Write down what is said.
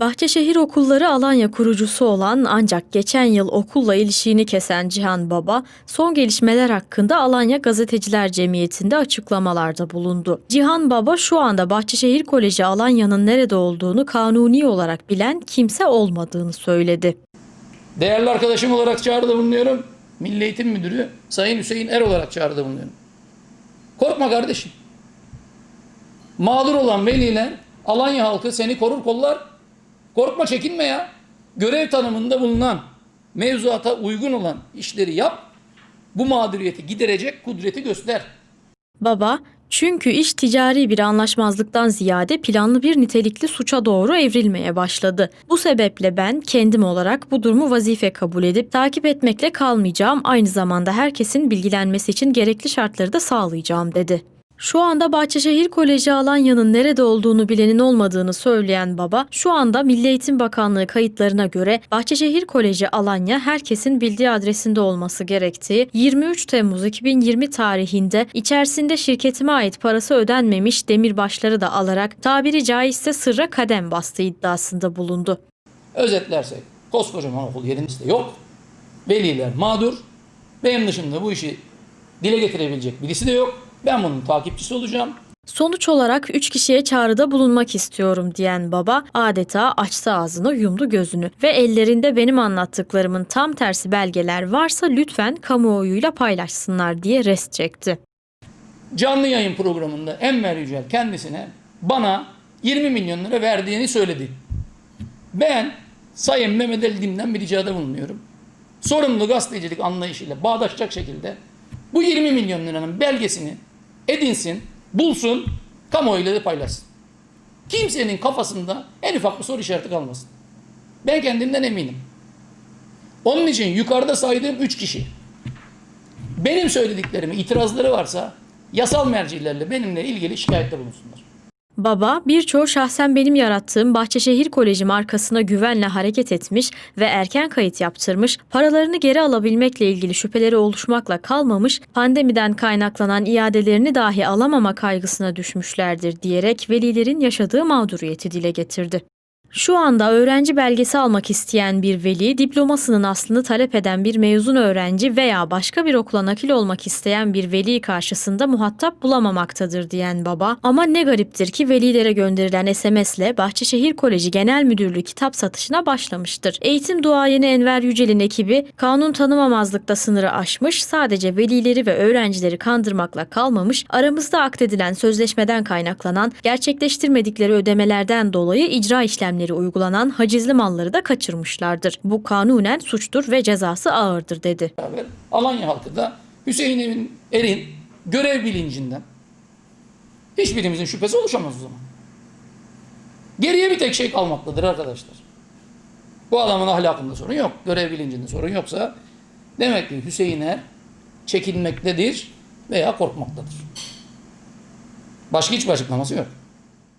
Bahçeşehir Okulları Alanya kurucusu olan ancak geçen yıl okulla ilişiğini kesen Cihan Baba, son gelişmeler hakkında Alanya Gazeteciler Cemiyeti'nde açıklamalarda bulundu. Cihan Baba şu anda Bahçeşehir Koleji Alanya'nın nerede olduğunu kanuni olarak bilen kimse olmadığını söyledi. Değerli arkadaşım olarak çağrıda bulunuyorum. Milli Eğitim Müdürü Sayın Hüseyin Er olarak çağrıda bulunuyorum. Korkma kardeşim. Mağdur olan veliler, Alanya halkı seni korur kollar. Korkma çekinme ya. Görev tanımında bulunan, mevzuata uygun olan işleri yap. Bu mağduriyeti giderecek kudreti göster. Baba, çünkü iş ticari bir anlaşmazlıktan ziyade planlı bir nitelikli suça doğru evrilmeye başladı. Bu sebeple ben kendim olarak bu durumu vazife kabul edip takip etmekle kalmayacağım, aynı zamanda herkesin bilgilenmesi için gerekli şartları da sağlayacağım dedi. Şu anda Bahçeşehir Koleji Alanya'nın nerede olduğunu bilenin olmadığını söyleyen baba, şu anda Milli Eğitim Bakanlığı kayıtlarına göre Bahçeşehir Koleji Alanya herkesin bildiği adresinde olması gerektiği 23 Temmuz 2020 tarihinde içerisinde şirketime ait parası ödenmemiş demirbaşları da alarak tabiri caizse sırra kadem bastığı iddiasında bulundu. Özetlersek koskocaman okul yerimizde yok. Veliler mağdur. Benim dışında bu işi dile getirebilecek birisi de yok. Ben bunun takipçisi olacağım. Sonuç olarak 3 kişiye çağrıda bulunmak istiyorum diyen baba adeta açtı ağzını yumdu gözünü ve ellerinde benim anlattıklarımın tam tersi belgeler varsa lütfen kamuoyuyla paylaşsınlar diye rest çekti. Canlı yayın programında Enver Yücel kendisine bana 20 milyon lira verdiğini söyledi. Ben Sayın Mehmet Ali Dim'den bir ricada bulunuyorum. Sorumlu gazetecilik anlayışıyla bağdaşacak şekilde bu 20 milyon liranın belgesini edinsin, bulsun, kamuoyuyla da paylaşsın. Kimsenin kafasında en ufak bir soru işareti kalmasın. Ben kendimden eminim. Onun için yukarıda saydığım 3 kişi benim söylediklerime itirazları varsa yasal mercilerle benimle ilgili şikayette bulunsunlar. Baba birçoğu şahsen benim yarattığım Bahçeşehir Koleji markasına güvenle hareket etmiş ve erken kayıt yaptırmış, paralarını geri alabilmekle ilgili şüpheleri oluşmakla kalmamış, pandemiden kaynaklanan iadelerini dahi alamama kaygısına düşmüşlerdir diyerek velilerin yaşadığı mağduriyeti dile getirdi. Şu anda öğrenci belgesi almak isteyen bir veli, diplomasının aslını talep eden bir mezun öğrenci veya başka bir okula nakil olmak isteyen bir veli karşısında muhatap bulamamaktadır diyen baba. Ama ne gariptir ki velilere gönderilen SMS'le Bahçeşehir Koleji Genel Müdürlüğü kitap satışına başlamıştır. Eğitim duayeni Enver Yücel'in ekibi kanun tanımamazlıkta sınırı aşmış, sadece velileri ve öğrencileri kandırmakla kalmamış, aramızda akdedilen sözleşmeden kaynaklanan gerçekleştirmedikleri ödemelerden dolayı icra işlemleri uygulanan hacizli malları da kaçırmışlardır. Bu kanunen suçtur ve cezası ağırdır dedi. Alanya halkı da Hüseyin Emin Er'in görev bilincinden hiçbirimizin şüphesi oluşamaz o zaman. Geriye bir tek şey kalmaktadır arkadaşlar. Bu adamın ahlakında sorun yok. Görev bilincinde sorun yoksa demek ki Hüseyin Er çekinmektedir veya korkmaktadır. Başka hiçbir açıklaması yok.